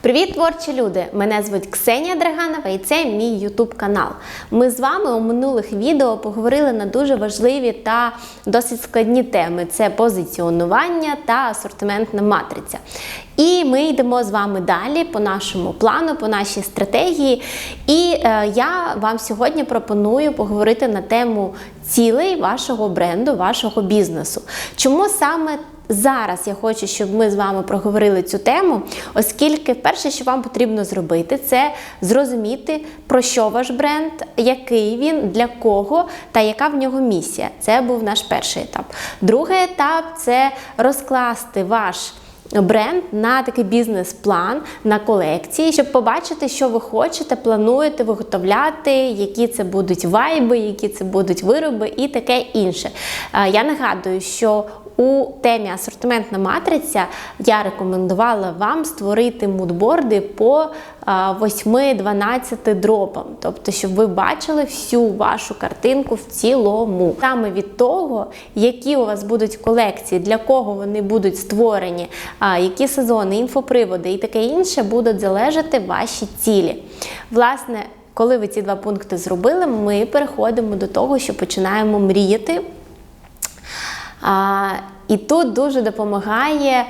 Привіт, творчі люди! Мене звуть Ксенія Драганова і це мій Ютуб канал. Ми з вами у минулих відео поговорили на дуже важливі та досить складні теми: це позиціонування та асортиментна матриця. І ми йдемо з вами далі по нашому плану, по нашій стратегії. І е, я вам сьогодні пропоную поговорити на тему цілей вашого бренду, вашого бізнесу. Чому саме Зараз я хочу, щоб ми з вами проговорили цю тему, оскільки перше, що вам потрібно зробити, це зрозуміти, про що ваш бренд, який він, для кого та яка в нього місія. Це був наш перший етап. Другий етап це розкласти ваш. Бренд на такий бізнес-план на колекції, щоб побачити, що ви хочете, плануєте виготовляти, які це будуть вайби, які це будуть вироби і таке інше. Е, Я нагадую, що у темі асортиментна матриця я рекомендувала вам створити мудборди по 8-12 дропам, тобто, щоб ви бачили всю вашу картинку в цілому. Саме від того, які у вас будуть колекції, для кого вони будуть створені, які сезони, інфоприводи і таке інше, будуть залежати ваші цілі. Власне, коли ви ці два пункти зробили, ми переходимо до того, що починаємо мріяти. І тут дуже допомагає.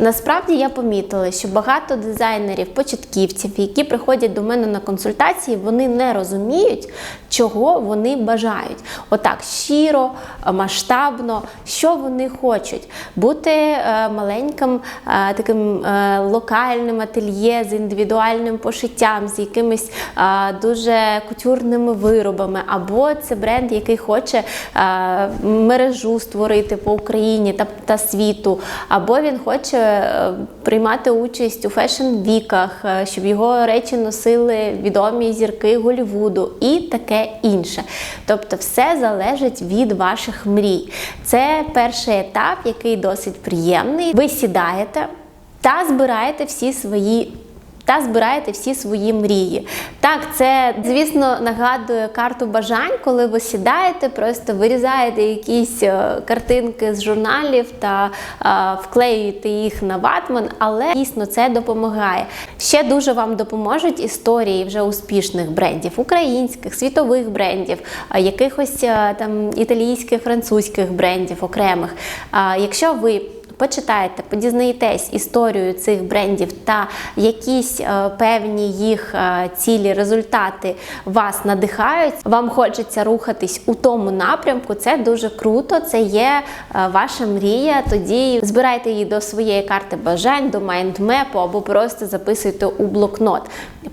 Насправді я помітила, що багато дизайнерів, початківців, які приходять до мене на консультації, вони не розуміють, чого вони бажають. Отак щиро, масштабно, що вони хочуть. Бути е, маленьким е, таким е, локальним ательє з індивідуальним пошиттям, з якимись дуже кутюрними виробами, або це бренд, який хоче мережу створити по Україні та, світу, або він хоче приймати участь у фешн-віках, е, щоб його речі носили відомі зірки Голлівуду і таке інше. Тобто, все залежить від ваших мрій. Це перший етап, який досить приємний. Ви сідаєте та збираєте всі свої. Та збираєте всі свої мрії. Так, це, звісно, нагадує карту бажань, коли ви сідаєте, просто вирізаєте якісь е, картинки з журналів та е, вклеюєте їх на ватман, але дійсно це допомагає. Ще дуже вам допоможуть історії вже успішних брендів, українських, світових брендів, е, якихось там італійських, французьких брендів окремих. Якщо ви почитаєте, подізнаєтесь історію цих брендів та якісь е, певні їх е, цілі, результати вас надихають, вам хочеться рухатись у тому напрямку. Це дуже круто. Це є е, ваша мрія. Тоді збирайте її до своєї карти бажань, до майндмепу або просто записуйте у блокнот.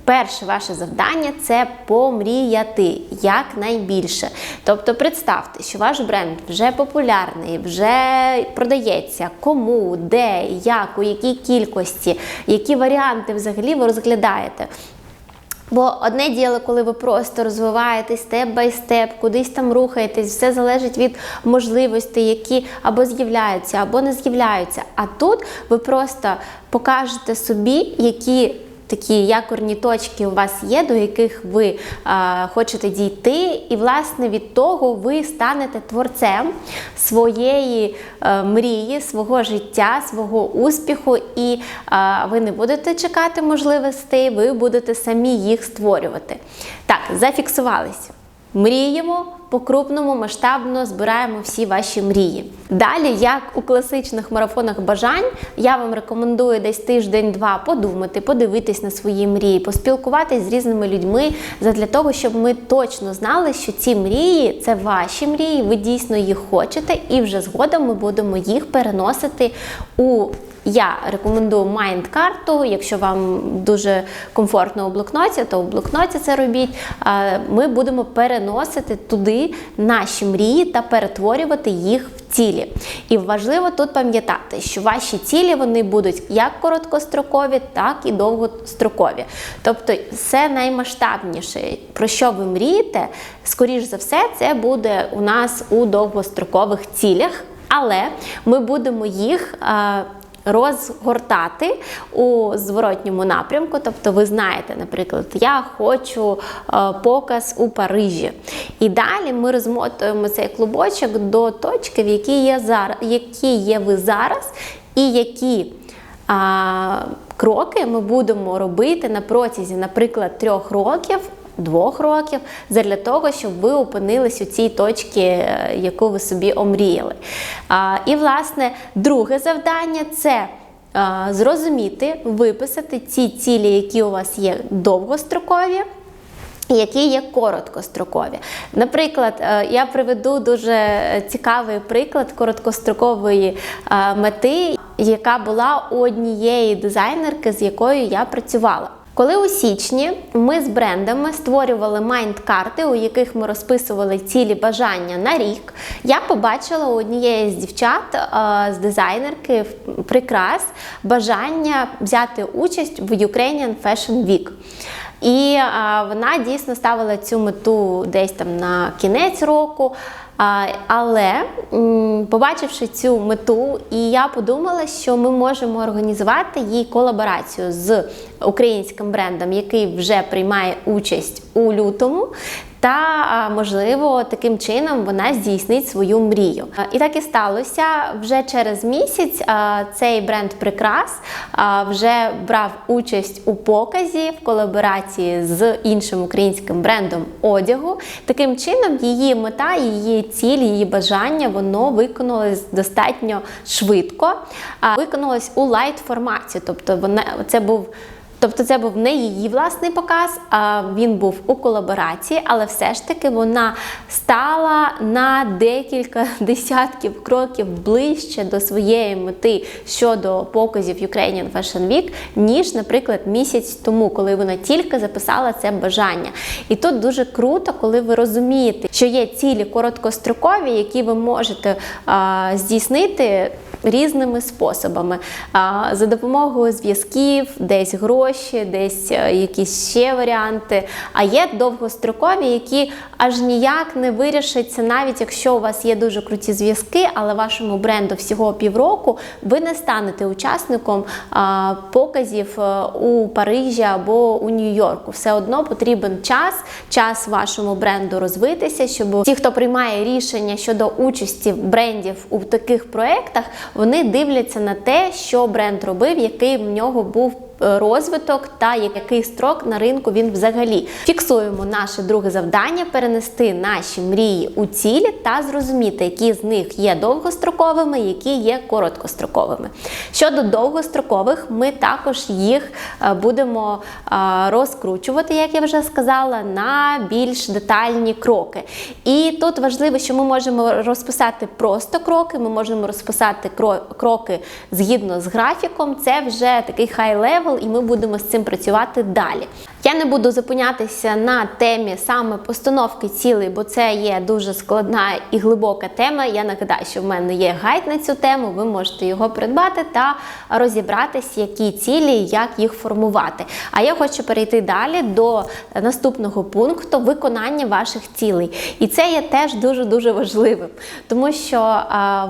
Перше ваше завдання це помріяти якнайбільше. Тобто, представте, що ваш бренд вже популярний, вже продається. Кому, де, як, у якій кількості, які варіанти взагалі ви розглядаєте. Бо одне діло, коли ви просто розвиваєтесь степ бай степ, кудись там рухаєтесь, все залежить від можливостей, які або з'являються, або не з'являються. А тут ви просто покажете собі, які такі якорні точки у вас є, до яких ви а, хочете дійти, і власне від того ви станете творцем своєї а, мрії, свого життя, свого успіху, і а, ви не будете чекати можливостей, ви будете самі їх створювати. Так, зафіксувались. Мріємо по-крупному, масштабно збираємо всі ваші мрії. Далі, як у класичних марафонах бажань, я вам рекомендую десь тиждень-два подумати, подивитись на свої мрії, поспілкуватись з різними людьми для того, щоб ми точно знали, що ці мрії це ваші мрії, ви дійсно їх хочете, і вже згодом ми будемо їх переносити у я рекомендую майнд-карту. Якщо вам дуже комфортно у блокноті, то у блокноті це робіть. Ми будемо переносити туди наші мрії та перетворювати їх в цілі. І важливо тут пам'ятати, що ваші цілі вони будуть як короткострокові, так і довгострокові. Тобто, все наймасштабніше, про що ви мрієте, скоріш за все, це буде у нас у довгострокових цілях, але ми будемо їх розгортати у зворотньому напрямку. Тобто, ви знаєте, наприклад, я хочу е, показ у Парижі. І далі ми розмотуємо цей клубочок до точки, в якій є зараз, які є ви зараз, і які. Кроки ми будемо робити на протязі, наприклад, трьох років. Двох років для того, щоб ви опинились у цій точці, е, яку ви собі омріяли. І, власне, друге завдання це зрозуміти, виписати ці цілі, які у вас є довгострокові. Які є короткострокові. Наприклад, е, я приведу дуже цікавий приклад короткострокової е, мети, яка була у однієї дизайнерки, з якою я працювала. Коли у січні ми з брендами створювали майнд-карти, у яких ми розписували цілі бажання на рік, я побачила однієї з дівчат е, з дизайнерки в прикрас бажання взяти участь в Ukrainian Fashion Week. І вона дійсно ставила цю мету десь там на кінець року. Але побачивши цю мету, і я подумала, що ми можемо організувати їй колаборацію з українським брендом, який вже приймає участь у лютому. Та можливо таким чином вона здійснить свою мрію. І так і сталося вже через місяць. Цей бренд прикрас вже брав участь у показі в колаборації з іншим українським брендом одягу. Таким чином, її мета, її ціль, її бажання воно виконалось достатньо швидко. Виконалось у лайт форматі, тобто вона це був. Тобто це був не її власний показ, а він був у колаборації, але все ж таки вона стала на декілька десятків кроків ближче до своєї мети щодо показів Ukrainian Fashion Week, ніж, наприклад, місяць тому, коли вона тільки записала це бажання. І тут дуже круто, коли ви розумієте, що є цілі короткострокові, які ви можете а, здійснити різними способами. За допомогою зв'язків, десь гроші, десь е, якісь ще варіанти. А є довгострокові, які аж ніяк не вирішаться, навіть якщо у вас є дуже круті зв'язки, але вашому бренду всього півроку, ви не станете учасником показів е, у Парижі або у Нью-Йорку. Все одно потрібен час, час вашому бренду розвитися, щоб ті, хто приймає рішення щодо участі брендів у таких проєктах, вони дивляться на те, що бренд робив, який в нього був розвиток та який строк на ринку він взагалі. Фіксуємо наше друге завдання перенести наші мрії у цілі та зрозуміти, які з них є довгостроковими, які є короткостроковими. Щодо довгострокових, ми також їх е, будемо е, розкручувати, як я вже сказала, на більш детальні кроки. І тут важливо, що ми можемо розписати просто кроки, ми можемо розписати кроки згідно з графіком. Це вже такий хай-левел, і ми будемо з цим працювати далі. Я не буду зупинятися на темі саме постановки цілей, бо це є дуже складна і глибока тема. Я нагадаю, що в мене є гайд на цю тему. Ви можете його придбати та розібратись, які цілі, як їх формувати. А я хочу перейти далі до наступного пункту виконання ваших цілей. І це є теж дуже дуже важливим, тому що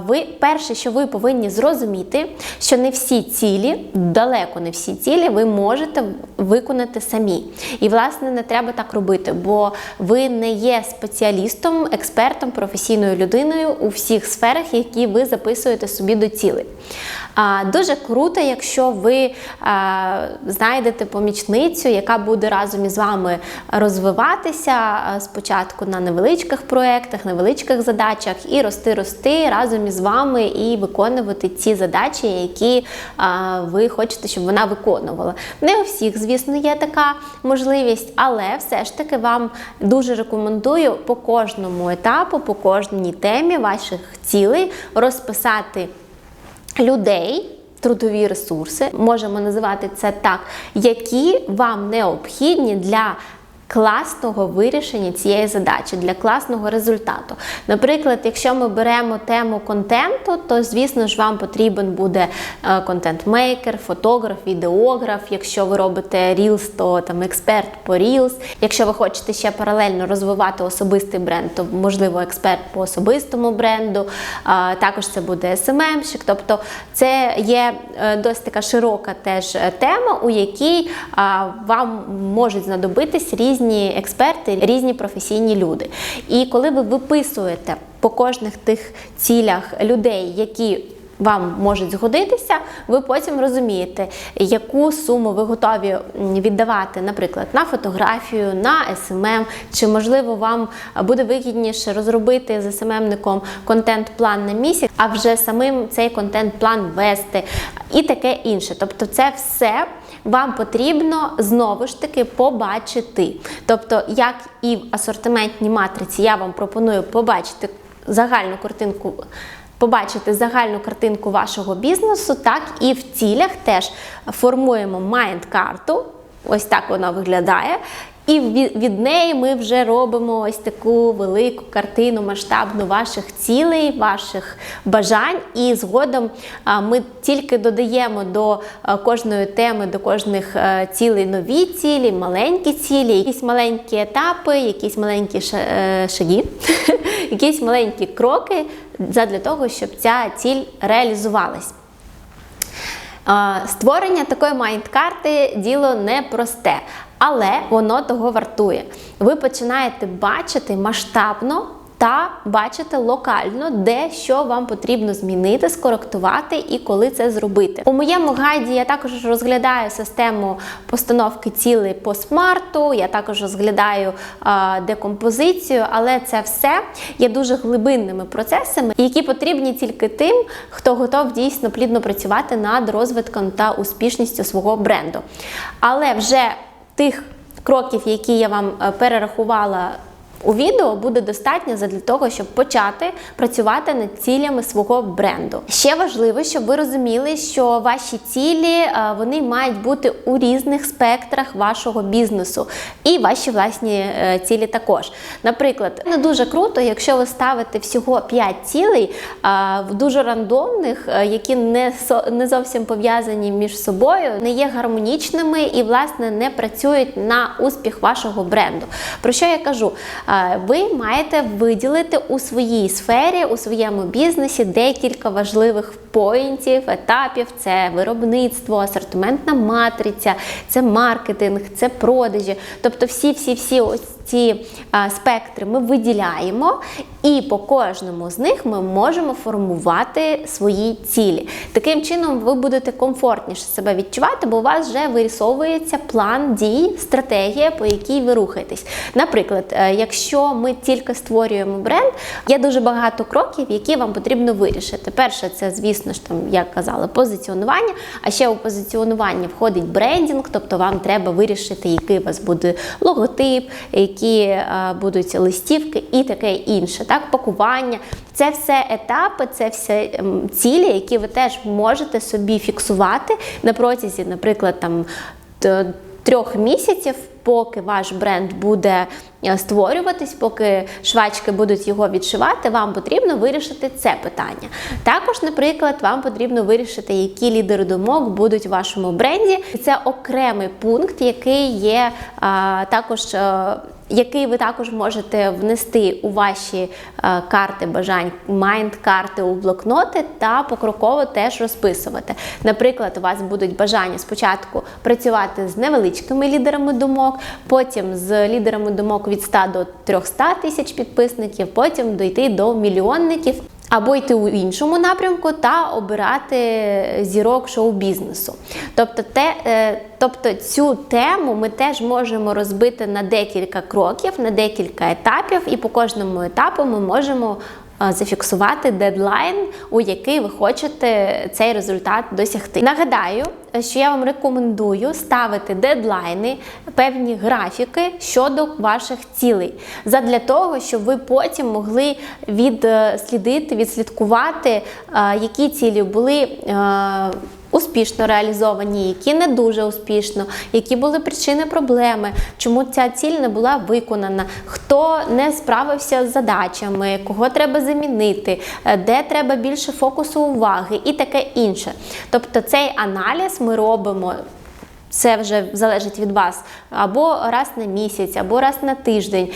ви перше, що ви повинні зрозуміти, що не всі цілі, далеко не всі цілі, ви можете виконати самі. І, власне, не треба так робити, бо ви не є спеціалістом, експертом, професійною людиною у всіх сферах, які ви записуєте собі до цілей. Дуже круто, якщо ви знайдете помічницю, яка буде разом із вами розвиватися спочатку на невеличких проєктах, невеличких задачах, і рости, рости разом із вами і виконувати ці задачі, які ви хочете, щоб вона виконувала. Не у всіх, звісно, є така можливість, але все ж таки вам дуже рекомендую по кожному етапу, по кожній темі ваших цілей розписати людей. Трудові ресурси, можемо називати це так, які вам необхідні для класного вирішення цієї задачі, для класного результату. Наприклад, якщо ми беремо тему контенту, то, звісно ж, вам потрібен буде е, контент-мейкер, фотограф, відеограф. Якщо ви робите Reels, то там експерт по Reels. Якщо ви хочете ще паралельно розвивати особистий бренд, то можливо експерт по особистому бренду. Також це буде SMM-щик. Тобто це є е, досить така широка теж е, тема, у якій вам можуть знадобитись різні експерти, різні професійні люди. І коли ви виписуєте по кожних тих цілях людей, які вам можуть згодитися, ви потім розумієте, яку суму ви готові віддавати, наприклад, на фотографію, на СММ, чи можливо вам буде вигідніше розробити з СММником контент-план на місяць, а вже самим цей контент-план вести і таке інше. Тобто, це все вам потрібно знову ж таки побачити. Тобто, як і в асортиментній матриці, я вам пропоную побачити загальну картинку. Побачити загальну картинку вашого бізнесу, так і в цілях теж формуємо майнд-карту. Ось так вона виглядає. І від, неї ми вже робимо ось таку велику картину масштабну ваших цілей, ваших бажань. І згодом ми тільки додаємо до кожної теми, до кожних цілей нові цілі, маленькі цілі, якісь маленькі етапи, якісь маленькі е, шаги, якісь маленькі кроки для того, щоб ця ціль реалізувалась. Створення такої майнд-карти діло непросте, але воно того вартує. Ви починаєте бачити масштабно. Та бачите локально, де що вам потрібно змінити, скоректувати і коли це зробити. У моєму гайді я також розглядаю систему постановки цілей по смарту, я також розглядаю а, декомпозицію, але це все є дуже глибинними процесами, які потрібні тільки тим, хто готов дійсно плідно працювати над розвитком та успішністю свого бренду. Але вже тих кроків, які я вам е, перерахувала у відео буде достатньо для того, щоб почати працювати над цілями свого бренду. Ще важливо, щоб ви розуміли, що ваші цілі е, вони мають бути у різних спектрах вашого бізнесу і ваші власні е, цілі також. Наприклад, не дуже круто, якщо ви ставите всього 5 цілей е, в дуже рандомних, які не зовсім пов'язані між собою, не є гармонічними і власне не працюють на успіх вашого бренду. Про що я кажу? Е, Ви маєте виділити у своїй сфері, у своєму бізнесі декілька важливих поінтів, етапів: це виробництво, асортиментна матриця, це маркетинг, це продажі. Тобто, всі, всі, всі ось ці спектри ми виділяємо, і по кожному з них ми можемо формувати свої цілі. Таким чином, ви будете комфортніше себе відчувати, бо у вас вже вирісовується план дій, стратегія, по якій ви рухаєтесь. Наприклад, е, якщо ми тільки створюємо бренд, є дуже багато кроків, які вам потрібно вирішити. Перше, це, звісно ж, там, як казали, позиціонування. А ще у позиціонування входить брендінг, тобто вам треба вирішити, який у вас буде логотип, які е, будуть листівки і таке інше. Так, пакування. Це все етапи, це все ем, цілі, які ви теж можете собі фіксувати на протязі, наприклад, там трьох місяців, поки ваш бренд буде е, створюватись, поки швачки будуть його відшивати, вам потрібно вирішити це питання. Також, наприклад, вам потрібно вирішити, які лідери думок будуть у вашому бренді. Це окремий пункт, який є а, також. е, який ви також можете внести у ваші е, карти бажань, майнд-карти у блокноти та покроково теж розписувати. Наприклад, у вас будуть бажання спочатку працювати з невеличкими лідерами думок, потім з лідерами думок від 100 до 300 тисяч підписників, потім дойти до мільйонників. Або йти у іншому напрямку та обирати зірок шоу-бізнесу. Тобто, те, е, тобто цю тему ми теж можемо розбити на декілька кроків, на декілька етапів, і по кожному етапу ми можемо зафіксувати дедлайн, у який ви хочете цей результат досягти. Нагадаю, що я вам рекомендую ставити дедлайни, певні графіки щодо ваших цілей, задля того, щоб ви потім могли відслідити, відслідкувати, е, які цілі були. Успішно реалізовані, які не дуже успішно, які були причини проблеми, чому ця ціль не була виконана, хто не справився з задачами, кого треба замінити, е, де треба більше фокусу уваги і таке інше. Тобто цей аналіз ми робимо. Це вже залежить від вас або раз на місяць, або раз на тиждень.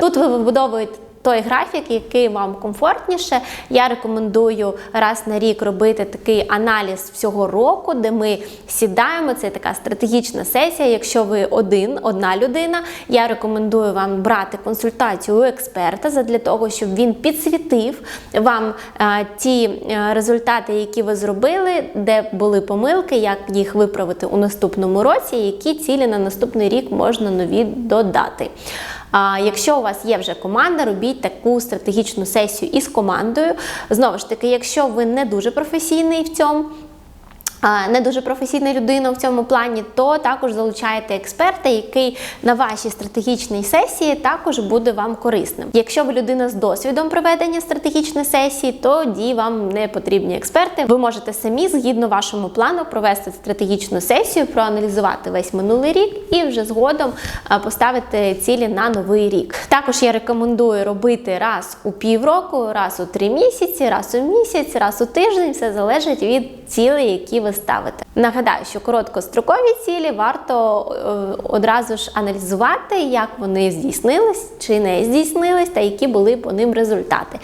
Тут ви вибудовуєте той графік, який вам комфортніше. Я рекомендую раз на рік робити такий аналіз всього року, де ми сідаємо. Це така стратегічна сесія. Якщо ви один, одна людина, я рекомендую вам брати консультацію у експерта задля того, щоб він підсвітив вам е, ті е, результати, які ви зробили, де були помилки, як їх виправити у наступному році, які цілі на наступний рік можна нові додати. Якщо у вас є вже команда, робіть таку стратегічну сесію із командою. Знову ж таки, якщо ви не дуже професійний в цьому. Не дуже професійна людина в цьому плані, то також залучаєте експерта, який на вашій стратегічній сесії також буде вам корисним. Якщо ви людина з досвідом проведення стратегічної сесії, тоді вам не потрібні експерти. Ви можете самі, згідно вашому плану, провести стратегічну сесію, проаналізувати весь минулий рік і вже згодом поставити цілі на новий рік. Також я рекомендую робити раз у півроку, раз у три місяці, раз у місяць, раз у тиждень. Все залежить від цілей, які ви ставите. Нагадаю, що короткострокові цілі варто е, одразу ж аналізувати, як вони здійснились чи не здійснились, та які були по ним результати.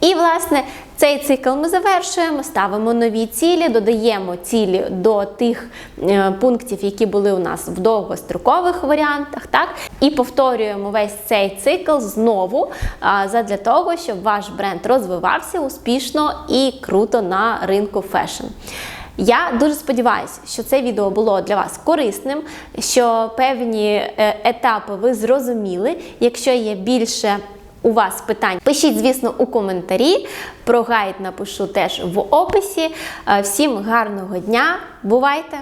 І, власне, цей цикл ми завершуємо, ставимо нові цілі, додаємо цілі до тих е, пунктів, які були у нас в довгострокових варіантах, так? І повторюємо весь цей цикл знову а, задля того, щоб ваш бренд розвивався успішно і круто на ринку фешн. Я дуже сподіваюся, що це відео було для вас корисним, що певні е, етапи ви зрозуміли. Якщо є більше у вас питань, пишіть, звісно, у коментарі. Про гайд напишу теж в описі. Е, Всім гарного дня! Бувайте!